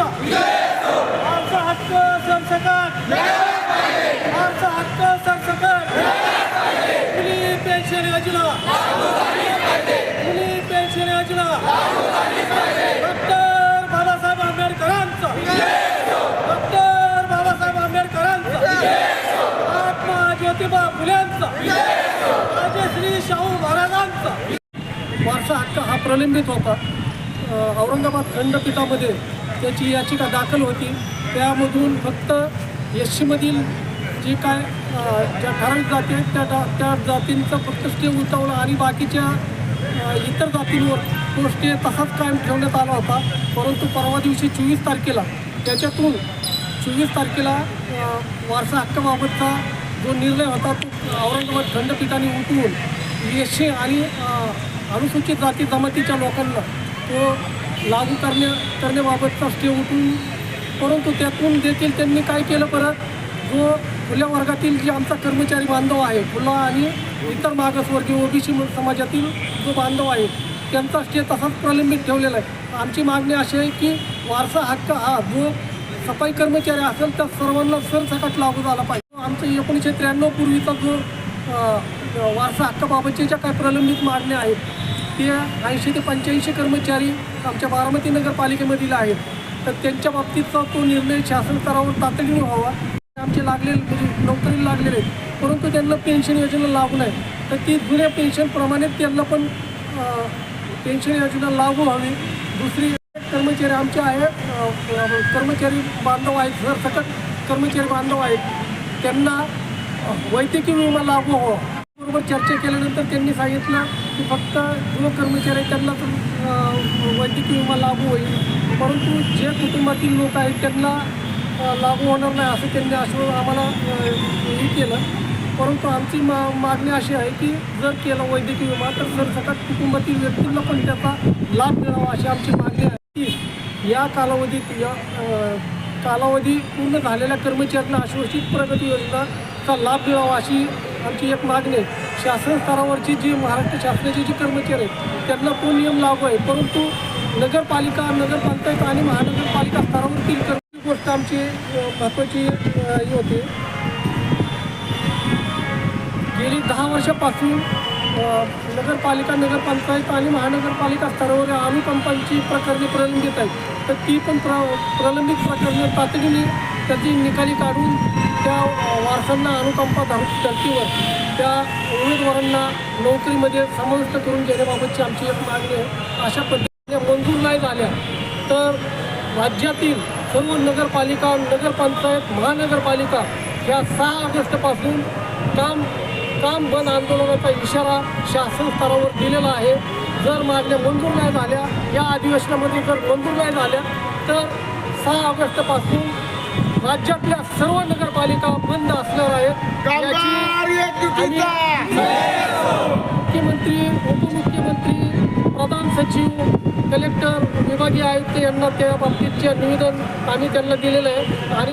एकजुटीचा आमचा हक्क सरसकट आमचा हक्क सरसकट मुली पेन्शन योजना मुली पेन्शन योजना डॉक्टर बाबासाहेब आंबेडकरांचा डॉक्टर बाबासाहेब आंबेडकरांचा महात्मा ज्योतिबा फुल्यांचा राजश्री शाहू महाराजांचा वारसा हक्क हा प्रलंबित होता. औरंगाबाद खंडपीठामध्ये त्याची याचिका दाखल होती. त्यामधून फक्त एस सीमधील जे काय ज्या ठराविक जाती आहेत त्या डा- त्या जातींचा फक्त स्टे उठवला आणि बाकीच्या इतर जातींवर तो स्टे तसाच कायम ठेवण्यात आला होता. परंतु परवा दिवशी चोवीस तारखेला त्याच्यातून चोवीस तारखेला वारसा हक्काबाबतचा जो निर्णय होता तो औरंगाबाद खंडपीठाने उठवून एस सी आणि अनुसूचित जाती जमातीच्या लोकांना तो लागू करण्या करण्याबाबतचा स्टे उठून परंतु त्यातून देखील त्यांनी काय केलं परत? जो खुल्या वर्गातील जे आमचा कर्मचारी बांधव आहे खुला आणि इतर मागासवर्गीय ओबीसी समाजातील जो बांधव आहे त्यांचा स्टे तसाच प्रलंबित ठेवलेला आहे. आमची मागणी अशी आहे की वारसा हक्क हा जो सफाई कर्मचारी असेल त्या सर्वांना सरसकट लागू झाला पाहिजे. आमचं एकोणीसशे त्र्याण्णव पूर्वीचा जो वारसा हक्काबाबतच्या ज्या काही प्रलंबित मागण्या आहेत ते ऐंशी ते पंच्याऐंशी कर्मचारी आमच्या बारामती नगरपालिकेमधील आहेत. तर त्यांच्या बाबतीतचा तो निर्णय शासन स्तरावर तातडीने व्हावा. आमचे लागलेले म्हणजे नोकरी लागलेले आहेत. परंतु त्यांना पेन्शन योजना लागू नाही तर ती जुन्या पेन्शनप्रमाणे त्यांना पण पेन्शन योजना लागू व्हावी दुसरी कर्मचारी आमचे आहेत कर्मचारी बांधव आहेत सरसकट कर्मचारी बांधव आहेत. त्यांना वैद्यकीय विमा लागू व्हावा. बरोबर चर्चा केल्यानंतर त्यांनी सांगितलं की फक्त जो कर्मचारी त्यांना तर वैद्यकीय विमा लागू होईल. परंतु जे कुटुंबातील लोक आहेत त्यांना लागू होणार नाही असं त्यांनी आश्व आम्हाला हे केलं. परंतु आमची मा मागणी अशी आहे की जर केलं वैद्यकीय विमा तर सरसकट कुटुंबातील व्यक्तींना पण त्याचा लाभ मिळावा अशी आमची मागणी आहे. की या कालावधीत या कालावधी पूर्ण झालेल्या कर्मचाऱ्यांना आश्वासित प्रगती योजना चा लाभ मिळावा अशी आमची एक मागणी आहे. शासन स्तरावरची जी महाराष्ट्र शासनाची जी कर्मचारी आहेत त्यांना तो नियम लागू आहे. परंतु नगरपालिका नगरपंचायत आणि महानगरपालिका स्तरावरतील कर्मचारी गोष्ट आमची महत्त्वाची ही होती. गेली दहा वर्षापासून नगरपालिका नगरपंचायत आणि महानगरपालिका स्तरावर अनुकंपांची प्रकरणे प्रलंबित आहेत. तर ती पण प्र प्रलंबित प्रकरणे तातडीने त्याची निकाली काढून त्या अ, अनुकंपा धर्तीवर त्या उमेदवारांना नोकरीमध्ये समाविष्ट करून घेण्याबाबतची आमची एक मागणी आहे. अशा पद्धतीने मंजूर नाही झाल्या तर राज्यातील सर्व नगरपालिका नगरपंचायत महानगरपालिका या सहा ऑगस्टपासून काम काम बंद आंदोलनाचा इशारा शासन स्तरावर दिलेला आहे. जर मागण्या मंजूर नाही झाल्या या अधिवेशनामध्ये जर मंजूर नाही झाल्या तर सहा ऑगस्टपासून राज्यातल्या सर्व नगरपालिका बंद असणार आहेत. मुख्यमंत्री उपमुख्यमंत्री प्रधान सचिव कलेक्टर विभागीय आयुक्त यांना त्या बाबतीतचे निवेदन आम्ही त्यांना दिलेलं आहे. आणि